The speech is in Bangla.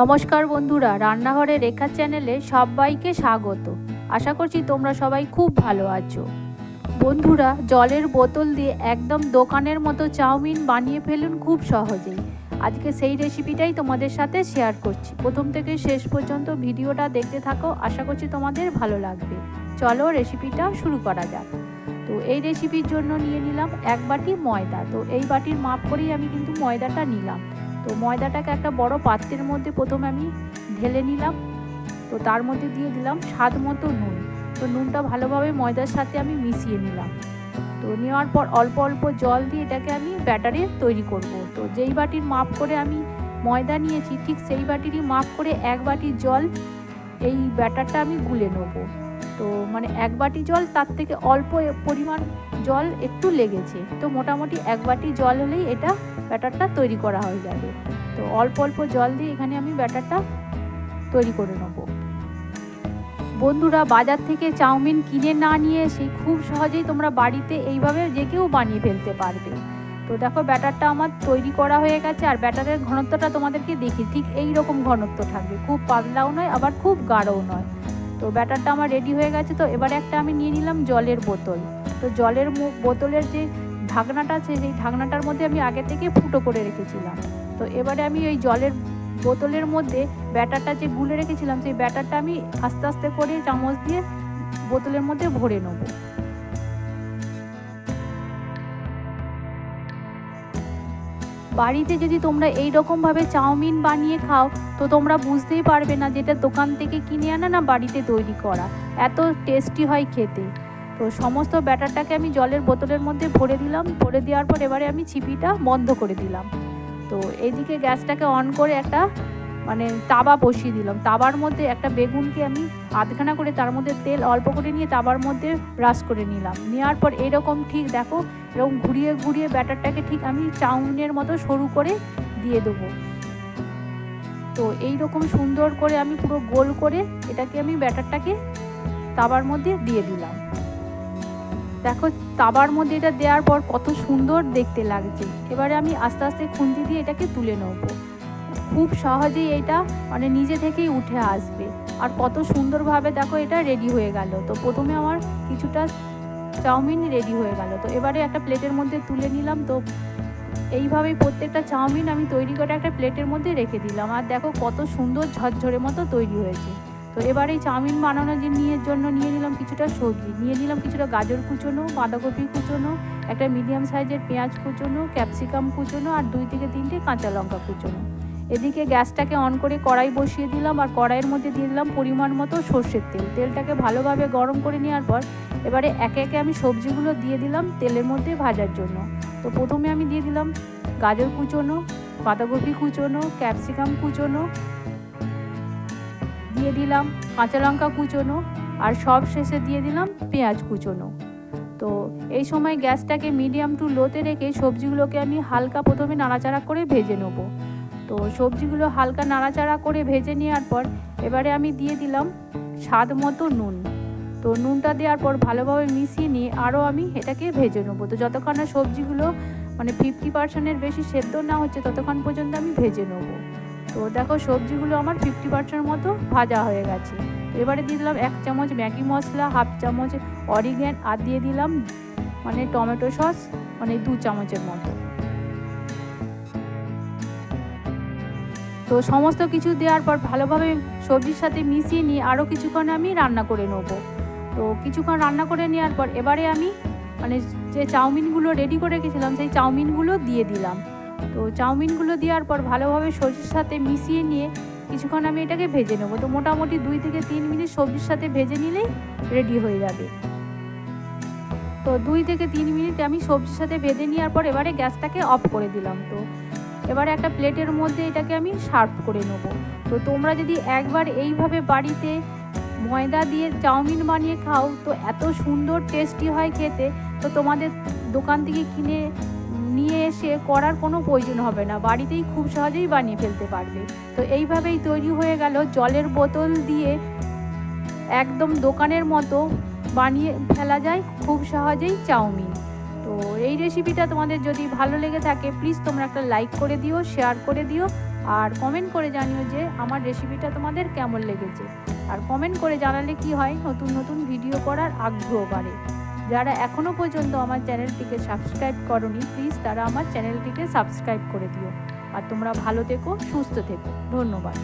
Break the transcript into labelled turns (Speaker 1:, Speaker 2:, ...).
Speaker 1: নমস্কার বন্ধুরা রান্নাঘরে রেখা চ্যানেলে সবাইকে স্বাগত। আশা করছি তোমরা সবাই খুব ভালো আছো। বন্ধুরা, জলের বোতল দিয়ে একদম দোকানের মতো চাউমিন বানিয়ে ফেলুন খুব সহজেই। আজকে সেই রেসিপিটাই তোমাদের সাথে শেয়ার করছি। প্রথম থেকে শেষ পর্যন্ত ভিডিওটা দেখতে থাকো, আশা করছি তোমাদের ভালো লাগবে। চলো রেসিপিটা শুরু করা যাক। তো এই রেসিপির জন্য নিয়ে নিলাম এক বাটি ময়দা। তো এই বাটির মাপ করেই আমি কিন্তু ময়দাটা নিলাম। তো ময়দাটাকে একটা বড় পাত্রের মধ্যে প্রথমে আমি ঢেলে নিলাম। তো তার মধ্যে দিয়ে দিলাম স্বাদ মতো নুন। তো নুনটা ভালোভাবে ময়দার সাথে আমি মিশিয়ে নিলাম। তো নেওয়ার পর অল্প অল্প জল দিয়ে এটাকে আমি ব্যাটারে তৈরি করব। তো যেই বাটির মাপ করে আমি ময়দা নিয়েছি, ঠিক সেই বাটিরই মাপ করে এক বাটি জল এই ব্যাটারটা আমি গুলে নেব। তো মানে এক বাটি জল তার থেকে অল্প পরিমাণ জল একটু লেগেছে। তো মোটামুটি এক বাটি জল হলেই এটা ব্যাটারটা তৈরি করা হয়ে যাবে। তো অল্প অল্প জল দিয়ে এখানে আমি ব্যাটারটা তৈরি করে নেব। বন্ধুরা, বাজার থেকে চাউমিন কিনে না নিয়ে এসে খুব সহজেই তোমরা বাড়িতে এইভাবে যে কেউ বানিয়ে ফেলতে পারবে। তো দেখো, ব্যাটারটা আমার তৈরি করা হয়ে গেছে আর ব্যাটারের ঘনত্বটা তোমাদেরকে দেখি ঠিক এই রকম ঘনত্ব থাকবে। খুব পাতলাও নয়, আবার খুব গাঢ়ও নয়। তো ব্যাটারটা আমার রেডি হয়ে গেছে। তো এবারে একটা আমি নিয়ে নিলাম জলের বোতল। তো জলের মুখ বোতলের যে ঢাকনাটা আছে, সেই ঢাকনাটার মধ্যে আমি আগে থেকে ফুটো করে রেখেছিলাম। তো এবারে আমি ওই জলের বোতলের মধ্যে ব্যাটারটা যে গুলে রেখেছিলাম, সেই ব্যাটারটা আমি আস্তে আস্তে করে চামচ দিয়ে বোতলের মধ্যে ভরে নেব। বাড়িতে যদি তোমরা এই রকমভাবে চাউমিন বানিয়ে খাও, তো তোমরা বুঝতেই পারবে না যেটা দোকান থেকে কিনে আনা না বাড়িতে তৈরি করা। এত টেস্টি হয় খেতে। তো সমস্ত ব্যাটারটাকে আমি জলের বোতলের মধ্যে ভরে দিলাম। ভরে দেওয়ার পর এবারে আমি ছিপিটা বন্ধ করে দিলাম। তো এইদিকে গ্যাসটাকে অন করে একটা মানে তাবা বসিয়ে দিলাম। তাবার মধ্যে একটা বেগুনকে আমি আধখানা করে তার মধ্যে তেল অল্প করে নিয়ে তাবার মধ্যে ব্রাশ করে নিলাম। নেওয়ার পর এরকম ঠিক দেখো, এরকম ঘুরিয়ে ঘুরিয়ে ব্যাটারটাকে ঠিক আমি চাউমিনের মতো সরু করে দিয়ে দেবো। তো এই রকম সুন্দর করে আমি পুরো গোল করে এটাকে আমি ব্যাটারটাকে তাবার মধ্যে দিয়ে দিলাম। দেখো, তাবার মধ্যে এটা দেওয়ার পর কত সুন্দর দেখতে লাগছে। এবারে আমি আস্তে আস্তে খুন্তি দিয়ে এটাকে তুলে নেব। খুব সহজেই এটা মানে নিজে থেকেই উঠে আসবে। আর কত সুন্দরভাবে দেখো এটা রেডি হয়ে গেল। তো প্রথমে আমার কিছুটা চাউমিন রেডি হয়ে গেল। তো এবারে একটা প্লেটের মধ্যে তুলে নিলাম। তো এইভাবেই প্রত্যেকটা চাউমিন আমি তৈরি করে একটা প্লেটের মধ্যে রেখে দিলাম। আর দেখো কত সুন্দর ঝরঝরে মতো তৈরি হয়েছে। তো এবার এই চাউমিন বানানোর যে নিয়ে জন্য নিয়ে নিলাম কিছুটা সবজি, নিয়ে নিলাম কিছুটা গাজর কুচোনো, বাঁধাকপি কুচোনো, একটা মিডিয়াম সাইজের পেঁয়াজ কুচোনো ক্যাপসিকাম কুচোনো আর দুই থেকে তিনটে কাঁচা লঙ্কা কুচোনো। এদিকে গ্যাসটাকে অন করে কড়াই বসিয়ে দিলাম আর কড়াইয়ের মধ্যে দিয়ে দিলাম পরিমাণ মতো সর্ষের তেল। তেলটাকে ভালোভাবে গরম করে নেওয়ার পর এবারে একে একে আমি সবজিগুলো দিয়ে দিলাম তেলের মধ্যে ভাজার জন্য। তো প্রথমে আমি দিয়ে দিলাম গাজর কুচোনো, বাঁধাকপি কুচোনো ক্যাপসিকাম কুচোনো দিয়ে দিলাম কাঁচা লঙ্কা কুচোনো আর সব শেষে দিয়ে দিলাম পেঁয়াজ কুচোনো। তো এই সময় গ্যাসটাকে মিডিয়াম টু লোতে রেখে সবজিগুলোকে আমি হালকা প্রথমে নাড়াচাড়া করে ভেজে নেব। তো সবজিগুলো হালকা নাড়াচাড়া করে ভেজে নেওয়ার পর এবারে আমি দিয়ে দিলাম স্বাদ মতো নুন। তো নুনটা দেওয়ার পর ভালোভাবে মিশিয়ে নিয়ে আরও আমি এটাকে ভেজে নেব। তো যতক্ষণ না সবজিগুলো মানে ফিফটি পার্সেন্টের বেশি সেদ্ধ না হচ্ছে ততক্ষণ পর্যন্ত আমি ভেজে নেব। তো দেখো সবজিগুলো আমার ফিফটি পার্সেন্ট মতো ভাজা হয়ে গেছে। এবারে দিয়ে দিলাম এক চামচ ম্যাগি মশলা, হাফ চামচ অরিগ্যান আর দিয়ে দিলাম মানে টমেটো সস মানে দু চামচের মতো। তো সমস্ত কিছু দেওয়ার পর ভালোভাবে সবজির সাথে মিশিয়ে নিয়ে আরও কিছুক্ষণ আমি রান্না করে নেব। তো কিছুক্ষণ রান্না করে নেওয়ার পর এবারে আমি মানে যে চাউমিনগুলো রেডি করে রেখেছিলাম, সেই চাউমিনগুলো দিয়ে দিলাম। তো চাউমিনগুলো দেওয়ার পর ভালোভাবে সবজির সাথে মিশিয়ে নিয়ে কিছুক্ষণ আমি এটাকে ভেজে নেব। তো মোটামুটি দুই থেকে তিন মিনিট সবজির সাথে ভেজে নিলেই রেডি হয়ে যাবে। তো দুই থেকে তিন মিনিট আমি সবজির সাথে ভেজে নেওয়ার পর এবারে গ্যাসটাকে অফ করে দিলাম। তো এবারে একটা প্লেটের মধ্যে এটাকে আমি সার্ভ করে নেব। তো তোমরা যদি একবার এইভাবে বাড়িতে ময়দা দিয়ে চাউমিন বানিয়ে খাও, তো এত সুন্দর টেস্টি হয় খেতে। তো তোমাদের দোকান থেকে কিনে নিয়ে এসে করার কোনো প্রয়োজন হবে না। বাড়িতেই খুব সহজেই বানিয়ে ফেলতে পারবে। তো এইভাবেই তৈরি হয়ে গেল জলের বোতল দিয়ে একদম দোকানের মতো বানিয়ে ফেলা যায় খুব সহজেই চাউমিন। তো এই রেসিপিটা তোমাদের যদি ভালো লেগে থাকে প্লিজ তোমরা একটা লাইক করে দিও শেয়ার করে দিও, আর কমেন্ট করে জানিও যে আমার রেসিপিটা তোমাদের কেমন লেগেছে। আর কমেন্ট করে জানালে কি হয়, নতুন নতুন ভিডিও করার আগ্রহ বাড়ে। যারা এখনও পর্যন্ত আমার চ্যানেলটিকে সাবস্ক্রাইব করনি প্লিজ তারা আমার চ্যানেলটিকে সাবস্ক্রাইব করে দিও। আর তোমরা ভালো থেকো, সুস্থ থেকো। ধন্যবাদ।